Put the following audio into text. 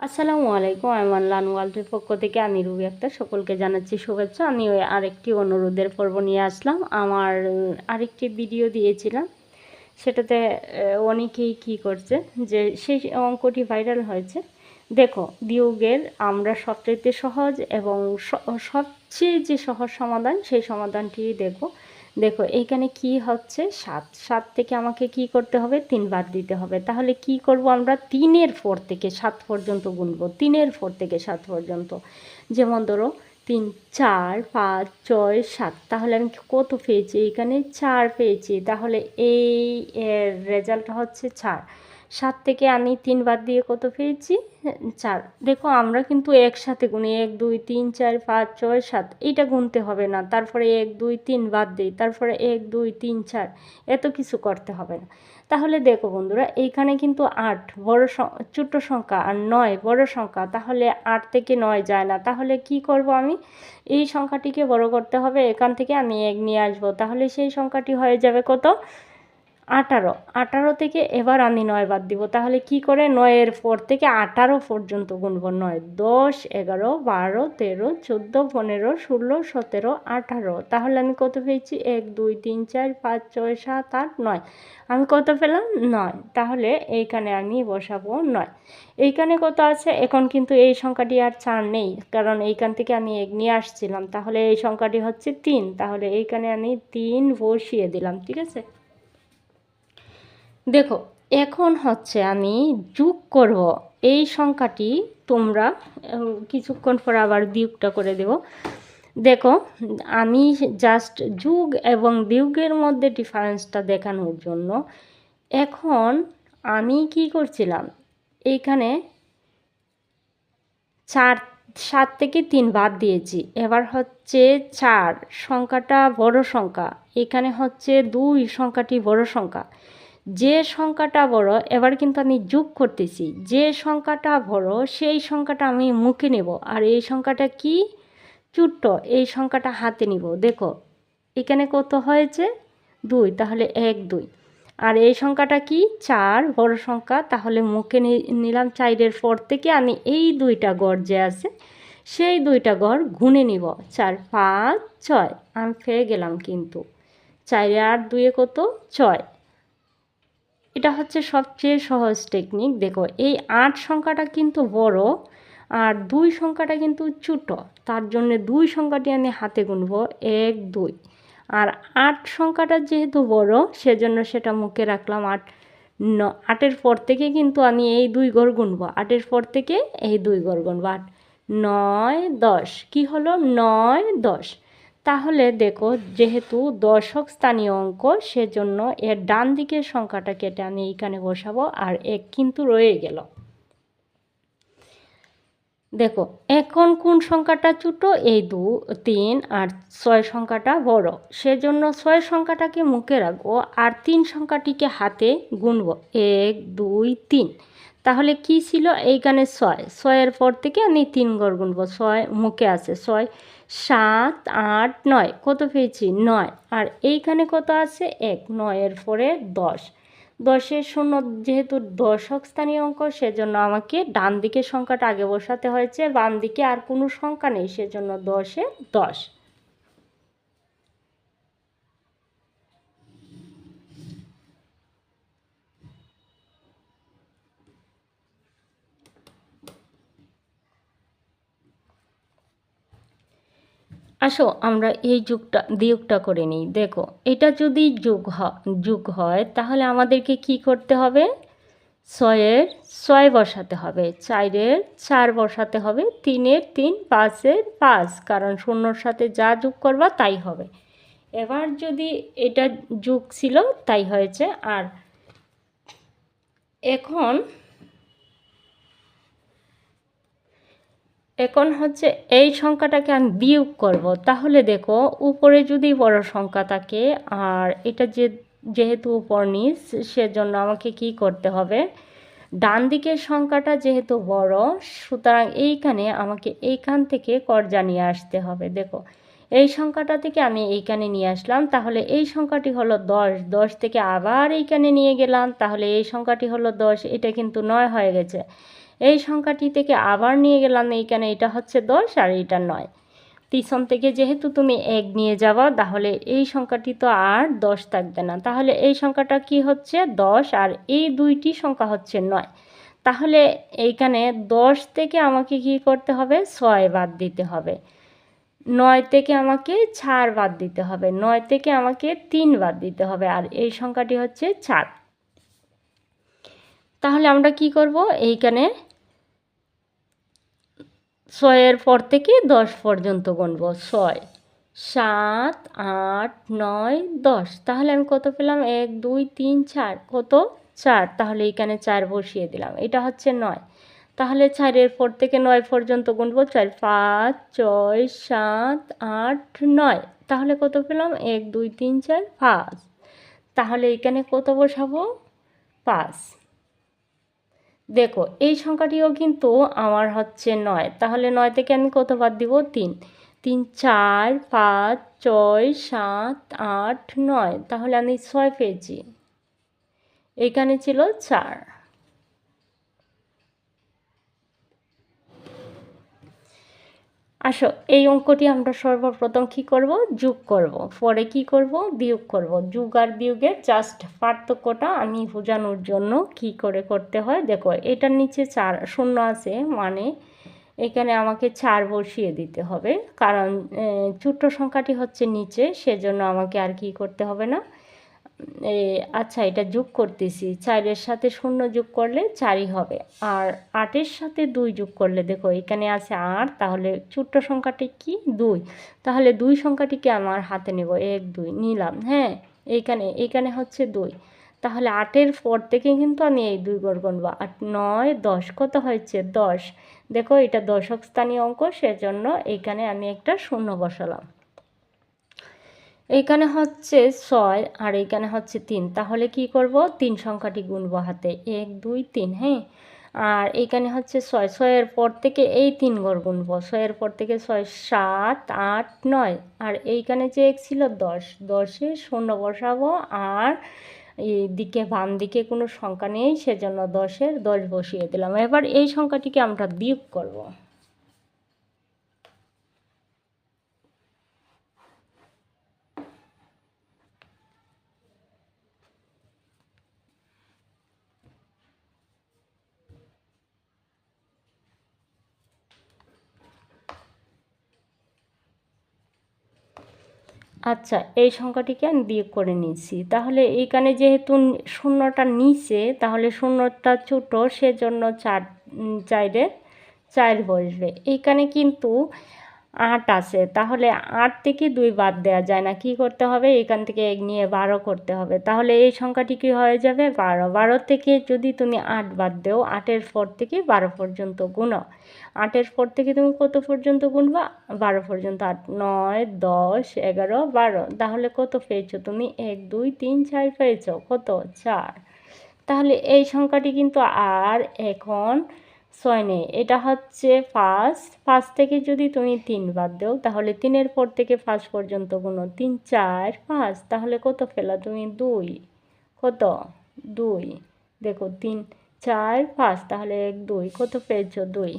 আসসালামু আলাইকুম আইমান লানওয়ালটির পক্ষ থেকে আমি রুবি আক্তার। সকলকে জানাচ্ছি শুভেচ্ছা। আমি ওই আরেকটি অনুরোধের পর্ব নিয়ে আসলাম। আমার আরেকটি ভিডিও দিয়েছিলাম। সেটাতে অনেকেই কী করছে যে, সেই অঙ্কটি ভাইরাল হয়েছে। দেখো, বিয়োগের আমরা সবচেয়ে সহজ এবং সবচেয়ে যে সহজ সমাধান, সেই সমাধানটি দেখো। দেখো, এইখানে কি হচ্ছে? সাত সাত থেকে আমাকে কি করতে হবে? তিন বার দিতে হবে। তাহলে কি করব আমরা? তিনের ফোর থেকে সাত পর্যন্ত গুনব। তিনের ফোর থেকে সাত পর্যন্ত। যেমন ধরো, তিন, চার, পাঁচ, ছয়, সাত। তাহলে আমি কত পেয়েছি? এইখানে চার পেয়েছি। তাহলে এই রেজাল্ট হচ্ছে চার। সাত থেকে আমি তিন বাদ দিয়ে কত পেয়েছি চার। দেখো, আমরা কিন্তু একসাথে গুনি। এক, দুই, তিন, চার, পাঁচ, ছয়, সাত। এইটা গুনতে হবে না। তারপরে এক, দুই, তিন বাদ দিই। তারপরে এক, দুই, তিন, চার। এত কিছু করতে হবে না। তাহলে দেখো বন্ধুরা, এইখানে কিন্তু আট বড় ছোট্ট সংখ্যা আর নয় বড় সংখ্যা। তাহলে আট থেকে নয় যায় না। তাহলে কি করব আমি? এই সংখ্যাটিকে বড় করতে হবে। এখান থেকে আমি এক নিয়ে আসব। তাহলে সেই সংখ্যাটি হয়ে যাবে কত? আঠারো। আঠারো থেকে এবার আমি নয় বাদ দিব। তাহলে কি করে? নয়ের পর থেকে আঠারো পর্যন্ত গুনবো। নয়, দশ, এগারো, বারো, তেরো, চোদ্দ, পনেরো, ষোলো, সতেরো, আঠারো। তাহলে আমি কত পেয়েছি? এক, দুই, তিন, চার, পাঁচ, ছয়, সাত, আট, নয়। আমি কত পেলাম? নয়। তাহলে এইখানে আমি বসাবো নয়। এইখানে কত আছে? এখন কিন্তু এই সংখ্যাটি আর চার নেই। কারণ এইখান থেকে আমি এক নিয়ে আসছিলাম। তাহলে এই সংখ্যাটি হচ্ছে তিন। তাহলে এইখানে আমি তিন বসিয়ে দিলাম। ঠিক আছে? দেখো, এখন হচ্ছে আমি যোগ করব। এই সংখ্যাটি তোমরা কিছুক্ষণ পর আবার বিয়োগটা করে দেব। দেখো, আমি জাস্ট যুগ এবং বিয়োগের মধ্যে ডিফারেন্সটা দেখানোর জন্য এখন আমি কি করছিলাম? এইখানে চার, সাত থেকে তিন বাদ দিয়েছি। এবার হচ্ছে চার, সংখ্যাটা বড় সংখ্যা। এখানে হচ্ছে দুই, সংখ্যাটি বড় সংখ্যা। যে সংখ্যাটা বড়, এবার কিন্তু আমি যোগ করতেছি। যে সংখ্যাটা বড়, সেই সংখ্যাটা আমি মুখে নেব। আর এই সংখ্যাটা কি? ছোট্ট এই সংখ্যাটা হাতে নিব। দেখো, এখানে কত হয়েছে? দুই। তাহলে এক, দুই। আর এই সংখ্যাটা কি? চার। বড় সংখ্যা তাহলে মুখে নিলাম চারের পর থেকে আমি এই দুইটা গড় যে আছে, সেই দুইটা গড় গুনে নিব। চার, পাঁচ, ছয়। আমি পেয়ে গেলাম কিন্তু। চারে আর দুয়ে কত? ছয়। এটা হচ্ছে সবচেয়ে সহজ টেকনিক দেখো, এই আট সংখ্যাটা কিন্তু বড় আর দুই সংখ্যাটা কিন্তু ছোট। তার জন্য দুই সংখ্যাটি আমি হাতে গুনব, এক, দুই। আর আট সংখ্যাটা যেহেতু বড়, সেজন্য সেটা মুখে রাখলাম আট। ন, আটের পর থেকে কিন্তু আমি এই দুই ঘর গুনব। আটের পর থেকে এই দুই ঘর গুনব। আট, নয়, দশ। কি হলো? নয়, দশ। তাহলে দেখো, যেহেতু দশক স্থানীয় অঙ্ক, সেজন্য এর ডান দিকের সংখ্যাটা কেটে আমি এইখানে বসাবো, আর এক কিন্তু রয়ে গেল। দেখো, এখন কোন সংখ্যাটা ছোট? এই দু, তিন, আর ছয় সংখ্যাটা বড়। সেজন্য ছয় সংখ্যাটাকে মুখে রাখব, আর তিন সংখ্যাটিকে হাতে গুনবো। এক, দুই, তিন। তাহলে কি ছিল? এইখানে ছয়। ছয়ের পর থেকে আমি তিন ঘর গুনবো। ছয় মুখে আছে, ছয়। সাত, আট, নয়। কত পেয়েছি? নয়। আর এইখানে কত আছে? এক। নয়ের পরে দশ। দশের শূন্য যেহেতু দশক স্থানীয় অঙ্ক, সেজন্য আমাকে ডান দিকের সংখ্যাটা আগে বসাতে হয়েছে। বাম দিকে আর কোনো সংখ্যা নেই, সেজন্য দশে দশ। আসো, আমরা এই যুগটা, বিয়োগটা করে নিই। দেখো, এটা যদি যোগ যোগ হয়, তাহলে আমাদেরকে কি করতে হবে? ছয়ের ছয় বসাতে হবে, চারের চার বসাতে হবে, তিনের তিন, পাঁচের পাঁচ, কারণ শূন্যর সাথে যা যোগ করবা তাই হবে। এবার যদি এটা যোগ ছিল, তাই হয়েছে। আর এখন এখন হচ্ছে এই সংখ্যাটাকে আমি বিয়োগ করব। তাহলে দেখো, উপরে যদি বড় সংখ্যা থাকে, আর এটা যে, যেহেতু উপর নিচ, সেজন্য আমাকে কি করতে হবে? ডান দিকের সংখ্যাটা যেহেতু বড়, সুতরাং এইখানে আমাকে এইখান থেকে কর্জা নিয়ে আসতে হবে। দেখো এই সংখ্যাটা থেকে আমি এইখানে নিয়ে আসলাম। তাহলে এই সংখ্যাটি হলো দশ। দশ থেকে আবার এইখানে নিয়ে গেলাম। তাহলে এই সংখ্যাটি হলো দশ। এটা কিন্তু নয় হয়ে গেছে। এই সংখ্যাটি থেকে আবার নিয়ে গেলাম এইখানে। এটা হচ্ছে দশ আর এটা নয়। পিছন থেকে যেহেতু তুমি এক নিয়ে যাওয়া তাহলে এই সংখ্যাটি তো আর দশ থাকবে না। তাহলে এই সংখ্যাটা কি হচ্ছে? দশ আর এই দুইটি সংখ্যা হচ্ছে নয়। তাহলে এইখানে দশ থেকে আমাকে কি করতে হবে? ছয় বাদ দিতে হবে। নয় থেকে আমাকে চার বাদ দিতে হবে, নয় থেকে আমাকে তিন বাদ দিতে হবে, আর এই সংখ্যাটি হচ্ছে চার। তাহলে আমরা কি করব? এইখানে ছয়ের পর থেকে দশ পর্যন্ত গুনব, ছয়, সাত, আট, নয়, দশ। তাহলে আমি কত পেলাম? এক, দুই, তিন, চার। কত? চার। তাহলে এখানে চার বসিয়ে দিলাম। এটা হচ্ছে নয়। তাহলে চারের ফোর থেকে নয় পর্যন্ত গুনবো চার, পাঁচ, ছয়, সাত, আট, নয়। তাহলে কত পেলাম? এক, দুই, তিন, চার, পাঁচ। তাহলে এখানে কত বসাবো? পাঁচ। দেখো, এই সংখ্যাটিও কিন্তু আমার হচ্ছে নয়। তাহলে নয় থেকে আমি কত বাদ দিব? তিন। তিন, চার, পাঁচ, ছয়, সাত, আট, নয়। তাহলে আমি ছয় পেয়েছি। এখানে ছিল চার। আসো, এই অঙ্কটি আমরা সর্বপ্রথম কি করব? যোগ করব। পরে কি করব? বিয়োগ করব। যোগ আর বিয়োগের জাস্ট পার্থক্যটা আমি বোঝানোর জন্য কি করে করতে হয়? দেখো, এটার নিচে চার, শূন্য আছে মানে এখানে আমাকে চার বসিয়ে দিতে হবে। কারণ ছোট্ট সংখ্যাটি হচ্ছে নিচে, সেজন্য আমাকে আর কি করতে হবে না? আচ্ছা এটা যোগ করতেছি। চারের সাথে শূন্য যোগ করলে চারই হবে। আর আটের সাথে দুই যোগ করলে, দেখো, এখানে আছে আট, তাহলে ছোট্ট সংখ্যাটি কি? দুই। তাহলে দুই সংখ্যাটিকে আমার হাতে নেব। এক, দুই, নিলাম। হ্যাঁ এইখানে এইখানে হচ্ছে দুই। তাহলে আটের পর থেকে কিন্তু আমি এই দুই গড় গুনবো আট, নয়, দশ, কত হয়েছে? দশ। দেখো, এটা দশক স্থানীয় অঙ্ক, সেজন্য এইখানে আমি একটা শূন্য বসালাম। এইখানে হচ্ছে ছয় আর এইখানে হচ্ছে তিন। তাহলে কি করব? তিন সংখ্যাটি গুনব হাতে। এক, দুই, তিন হ্যাঁ? আর এইখানে হচ্ছে ছয়। ছয়ের পর থেকে এই তিন ঘর গুনব। ছয়ের পর থেকে ছয়, সাত, আট, নয়। আর এইখানে যে এক ছিল দশ। দশে শূন্য বসাবো আর এই দিকে, বাম দিকে কোনো সংখ্যা নেই, সেজন্য দশের দশ বসিয়ে দিলাম। এবার এই সংখ্যাটিকে আমরা বিয়োগ করব। আচ্ছা এই সংখ্যাটিকে আমি বিয়োগ করে নিয়েছি। তাহলে এইখানে যেহেতু শূন্যটা নিচে, তাহলে শূন্যটা ছোটো, সেজন্য চার চাইরে চার বসবে। এইখানে কিন্তু আট আছে। তাহলে আট থেকে দুই বাদ দেওয়া যায় না। কি করতে হবে? এখান থেকে এক নিয়ে বারো করতে হবে। তাহলে এই সংখ্যাটি কি হয়ে যাবে? বারো। বারো থেকে যদি তুমি আট বাদ দেও, আটের পর থেকে বারো পর্যন্ত গুণো। আটের পর থেকে তুমি কত পর্যন্ত গুনবা? বারো পর্যন্ত আট। নয়, দশ, এগারো, বারো। তাহলে কত পেয়েছ তুমি? এক, দুই, তিন, চার পেয়েছ। কত? চার। তাহলে এই সংখ্যাটি কিন্তু আর এখন ছয় নেই। এটা হচ্ছে ফার্স্ট ফার্স্ট থেকে যদি তুমি তিন বাদ দেও, তাহলে তিনের পর থেকে ফার্স্ট পর্যন্ত কোনো তিন, চার, পাঁচ। তাহলে কত ফেলা তুমি দুই। কত? দুই। দেখো, তিন, চার, পাঁচ। তাহলে এক, দুই। কত পেয়েছ? দুই।